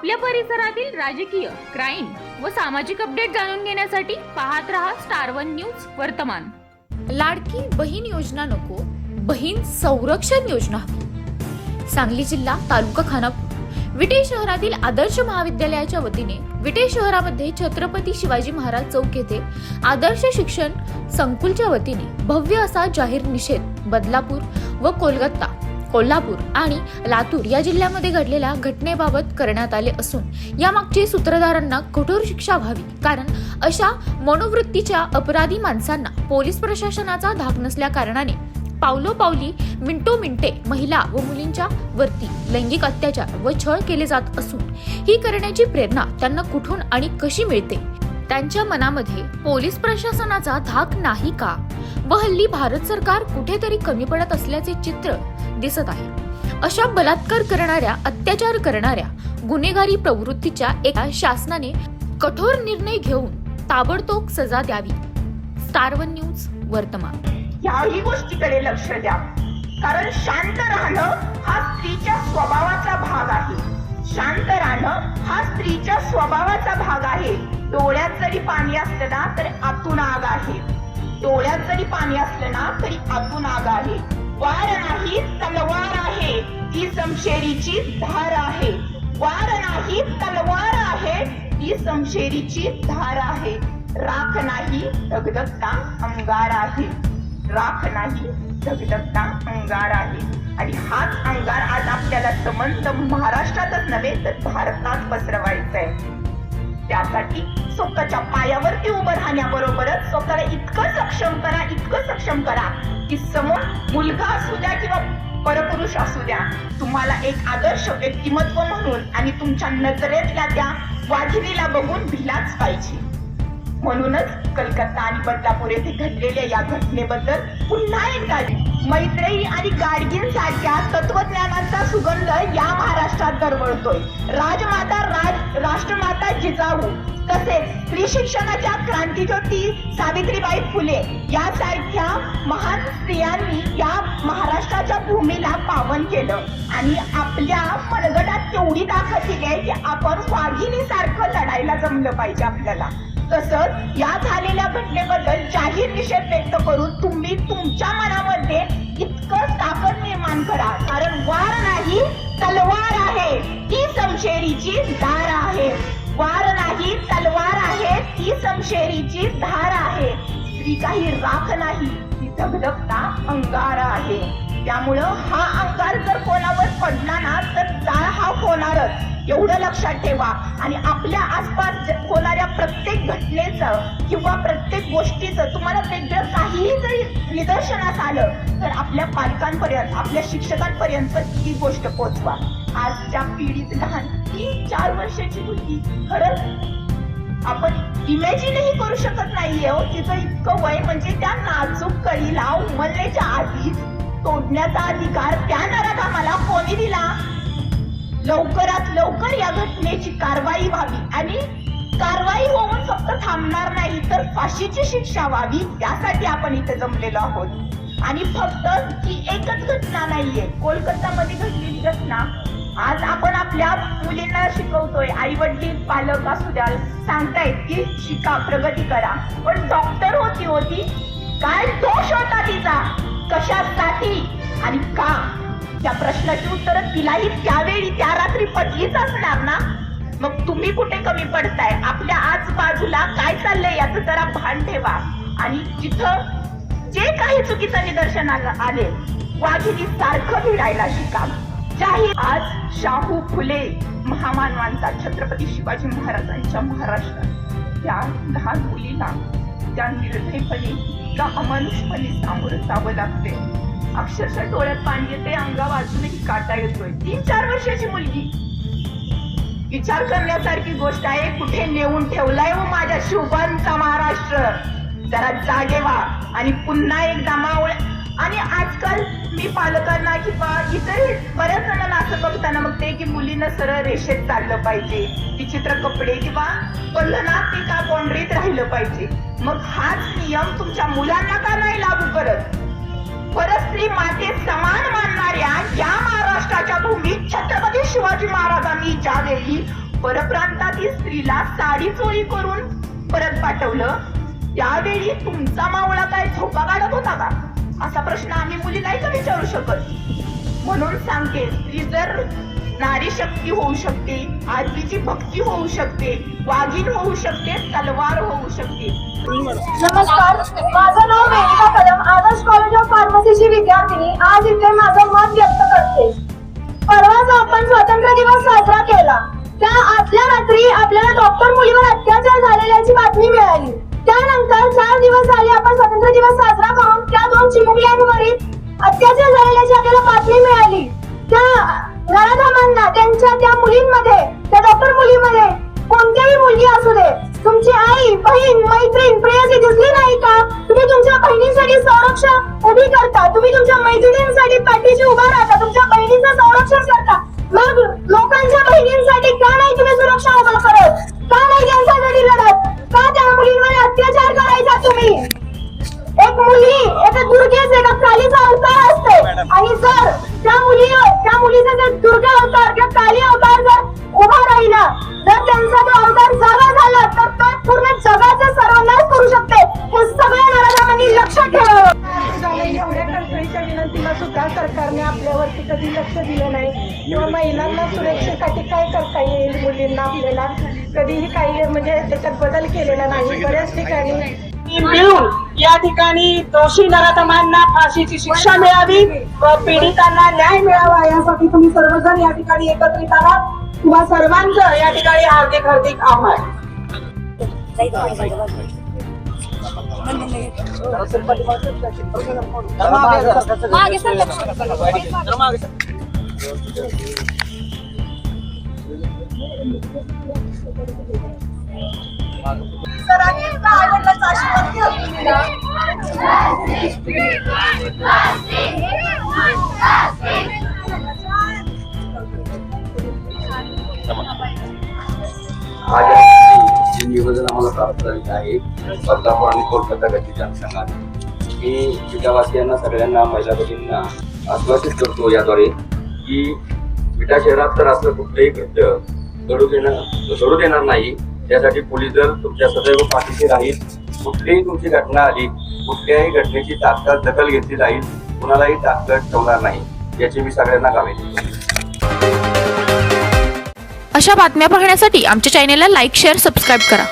आपल्या परिसरातील राजकीय क्राईम व सामाजिक अपडेट जाणून घेण्यासाठी पाहत रहा स्टार वन न्यूज वर्तमान. लाडकी बहीण योजना नको बहीण संरक्षण योजना. हवी सांगली जिल्हा तालुका खानापूर. विटे शहरातील आदर्श महाविद्यालयाच्या वतीने विटे शहरामध्ये छत्रपती शिवाजी महाराज चौक येथे आदर्श शिक्षण संकुलच्या वतीने भव्य असा जाहीर निषेध बदलापूर व कोलकाता. कोल्हापूर आणि लातूर या जिल्ह्यामध्ये घडलेल्या घटनेबाबत करण्यात आले असून यामागचे सूत्रधारांना कठोर शिक्षा व्हावी. कारण अशा मनोवृत्तीच्या अपराधी माणसांना पोलीस प्रशासनाचा धाक नसल्या कारणाने पावलोपावली मिंटो मिंटे महिला व मुलींच्या वरती लैंगिक अत्याचार व छळ केले जात असून ही करण्याची प्रेरणा त्यांना कुठून आणि कशी मिळते? त्यांच्या मनामध्ये पोलीस प्रशासनाचा धाक नाही का? व हल्ली भारत सरकार कुठेतरी कमी पडत असल्याचे चित्र दिसत आहे. अशा बलात्कार करणाऱ्या अत्याचार करणाऱ्या गुन्हेगारी प्रवृत्तीच्या एका शासनाने कठोर निर्णय घेऊन ताबडतोब सजा द्यावी. स्टारवन न्यूज वर्तमान. याही गोष्टीकडे लक्ष द्या. कारण शांत राहणं हा स्त्रीच्या स्वभावाचा भाग आहे. शांत राहणं हा स्त्रीच्या स्वभावाचा भाग आहे. डोळ्यात जरी पाणी असलं ना तरी आतून आग आहे. डोळ्यात जरी पाणी असलं ना तरी आतून आग आहे. वार नाही तलवार आहे. ती समशेरीची धार आहे. वार नाही तलवार आहे. ती समशेरीची धार आहे. राख नाही दगदगता अंगार आहे. राख नाही धगधगता अंगार आहे. आणि हाच अंगार आज आपल्याला समंत महाराष्ट्रातच नव्हे तर भारतात पसरवायचा आहे. त्यासाठी स्वतःच्या पायावरती उभं राहण्याबरोबरच स्वतःला इतकं सक्षम करा इतकं सक्षम करा की समोर मुलगा असू द्या किंवा परपुरुष असू द्या तुम्हाला एक आदर्श व्यक्तिमत्व म्हणून आणि तुमच्या नजरेतल्या त्या वाघिणीला बघून भिलाच पाहिजे. म्हणूनच कलकत्ता आणि बदलापूर येथे घडलेल्या या घटनेबद्दल पुन्हा एकदा मैत्रेयी आणि गाडगींसारख्या तत्वज्ञानाचा सुगंध या महाराष्ट्रात दरवळतोय. राजमाता राज राष्ट्रमाता जिजाऊ तसेच स्त्री शिक्षणाच्या क्रांतीज्योती सावित्रीबाई फुले यासारख्या महान स्त्रियांनी या महाराष्ट्राच्या भूमीला पावन केलं. आणि आपल्या मनगटात तेवढी ताकद दिली आहे की आपण वाघिणीसारखं लढायला जमलं पाहिजे आपल्याला. तसंच या झालेल्या घटनेबद्दल जाहीर निषेध व्यक्त करून तुम्ही तुमच्या मनामध्ये इतकं ताकद निर्माण करा. कारण वार नाही तलवार आहे. ती समशेरीची धार आहे. वार नाही तलवार आहे. ती समशेरीची धार आहे. स्त्री काही राख नाही ती धगधगता अंगार आहे त्यामुळं हा अंगार जर कोणावर पडला ना तर जाळ हा होणारच. एवढं लक्षात ठेवा. आणि आपल्या आसपास होणाऱ्या प्रत्येक घटनेचं किंवा प्रत्येक गोष्टीचं तुम्हाला वेगळं काहीही जरी निदर्शनास आलं तर आपल्या पालकांपर्यंत आपल्या शिक्षकांपर्यंत ही गोष्ट पोचवा. आजच्या पिढीत लहान तीन चार वर्षाची मुलगी खरंच आपण इमॅजिनही करू शकत नाहीये हो. तिचं इतकं वय म्हणजे त्या नाजूक कळीला उमलण्याच्या आधीच तोडण्याचा अधिकार त्या नराधामाला कोणी दिला? लवकरात लवकर या घटनेची कारवाई व्हावी आणि कारवाई होऊन फक्त थांबणार नाही तर फाशीची शिक्षा व्हावी त्यासाठी आपण इथे जमलेलो आहोत. आणि फक्त ही एकच घटना नाहीये कोलकातामध्ये घडलेली घटना. आज आपण आपल्या मुलींना शिकवतोय आई वडील पालक असू द्या सांगतायत की शिका प्रगती करा. पण डॉक्टर होती होती काय दोष होता ती आणि का? त्या प्रश्नाची उत्तर तिलाही त्यावेळी त्या रात्री पडलीच असणार ना? मग तुम्ही कुठे कमी पडताय? आपल्या आजूबाजूला काय चाललंय याचं जरा भान ठेवा. आणि जिथं जे काही चुकीचं निदर्शन आले वाघिणी सारखं भिडायला शिका. ज्याही आज शाहू फुले महामानवांचा छत्रपती शिवाजी महाराजांच्या महाराष्ट्रात त्या लहान मुलीला त्या निर्भयपणे त्या अमानुषपणे सामोरं जावं लागते अक्षरशः डोळ्यात पाणी येते अंगा वाजूनही काटा येतोय. तीन चार वर्षाची मुलगी. विचार करण्यासारखी गोष्ट आहे कुठे नेऊन ठेवलाय हो माझ्या शुभांचा महाराष्ट्र? जरा जागे व्हा आणि पुन्हा एकदा मावळ आणि आजकाल मी पालकांना किंवा इतर बऱ्याच जणांना असं बघताना बघते की मुलीनं सरळ रेषेत चाललं पाहिजे विचित्र कपडे किंवा बंधनात ते का बाउंड्रीत राहिलं पाहिजे. मग हाच नियम तुमच्या मुलांना का नाही लागू करत? परस्त्री माते समान मानणाऱ्या या महाराष्ट्राच्या भूमीत छत्रपती शिवाजी महाराजांनी ज्यावेळी परप्रांतातील स्त्रीला साडी चोरी करून परत पाठवलं त्यावेळी तुमचा मावळा काय झोपा काढत होता का? असा प्रश्न आम्ही मुली नाही का विचारू शकत. म्हणून सांगते स्त्री जर नारी शक्ती होऊ शकते आजीची भक्ती होऊ शकते वाघीण होऊ शकते तलवार होऊ शकते. नमस्कार माझं नाव वेदिका कदम आदर्श कॉलेज ऑफ फार्मसीची विद्यार्थिनी. आज इथे माझं मत व्यक्त करते. परवाच आपण स्वातंत्र्य दिवस साजरा केला त्या आदल्या रात्री आपल्याला डॉक्टर मुलीवर अत्याचार झालेल्याची बातमी मिळाली. त्यानंतर चार दिवस झाले स्वातंत्र्य दिवस साजरा करून त्या दोन चिमुकल्यांवरील अत्याचार झालेल्याची आपल्याला बातमी मिळाली. त्या नराधमांना त्यांच्या त्या मुलींमध्ये त्या डॉक्टर मुलीमध्ये कोणत्याही मुलगी असू दे तुमची आई बहीण मैत्रीण प्रेयसी दिसली नाही का? तुम्ही तुमच्या बहिणीसाठी संरक्षण उभी करता. तुम्ही तुमच्या मैत्रिणींसाठी पाठीशी उभा राहता. तुमच्या बहिणीचं संरक्षण करता. दुर्गेच एका कालीचा अवतार असते. आणि जर त्या मुली त्या मुलीचा जर दुर्गा अवतार किंवा काली अवतार जर उभा राहिला जर त्यांचा तो अवतार जागा झाला तर तो पूर्ण जगाचा सर्वनाश करू शकते. हे सगळ्या नराधमांनी लक्षात ठेवावं झालं एवढ्या कळकळीच्या विनंतीला सुद्धा सरकारने आपल्यावरती कधी लक्ष दिलं नाही किंवा महिलांना सुरक्षेसाठी काय करता येईल मुलींना आपल्याला? कधीही काही म्हणजे त्याच्यात बदल केलेला नाही. बऱ्याच ठिकाणी या ठिकाणी दोषी नराधमांना फाशीची शिक्षा मिळावी व पीडितांना न्याय मिळावा यासाठी तुम्ही सर्वजण या ठिकाणी एकत्रित आहात. तुम्हा सर्वांचं या ठिकाणी हार्दिक हार्दिक आभार. सरांनी एकदा जे निवेदन आम्हाला प्राप्त झालेलं आहे बदलापूर आणि कोलकाता गतीच्या अनुषंगाने मी विटावासियांना सगळ्यांना महिला भगिनींना आश्वासित करतो याद्वारे की विटा शहरात तर असं कुठलंही कृत्य घडू देणार घडू देणार नाही त्यासाठी पोलीस दल तुमच्या सदैव पाठीशी राहील कुठलीही तुमची घटना आली कुठल्याही घटनेची तात्काळ दखल घेतली जाईल कुणालाही ताकद ठेवणार नाही याची मी सगळ्यांना गावे अशा बातम्या पाहण्यासाठी आमच्या चॅनेलला लाईक शेअर सबस्क्राईब करा.